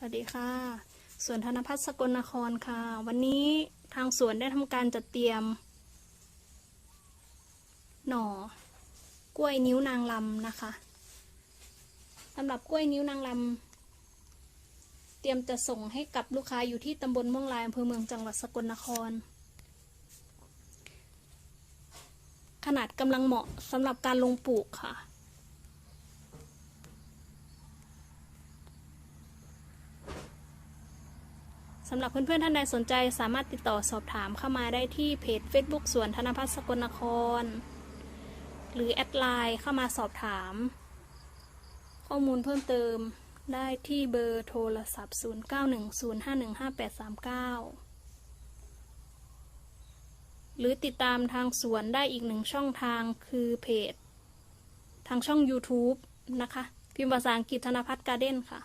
สวัสดีค่ะ สวนธนพัฒน์สกลนครค่ะ วันนี้ทางสวนได้ทำการจัดเตรียม หน่อกล้วยนิ้วนางลำนะคะสำหรับกล้วยนิ้วนางลำเตรียมจะส่งให้กับลูกค้าอยู่ที่ตำบลม่วงลายอำเภอเมืองจังหวัดสกลนคร ขนาดกำลังเหมาะสำหรับการลงปลูกค่ะ สำหรับเพื่อนๆท่านใดสนใจสามารถติดต่อสอบถามเข้ามาได้ที่เพจ Facebook สวนธนพัฒน์สกลนคร หรือแอดไลน์เข้ามาสอบถาม ข้อมูลเพิ่มเติมได้ที่เบอร์โทรศัพท์ 0910515839 หรือติดตามทางสวนได้อีกหนึ่งช่องทางคือเพจ ทางช่อง YouTube นะคะ พิมพ์ภาษาอังกฤษธนพัฒน์การ์เด้นค่ะ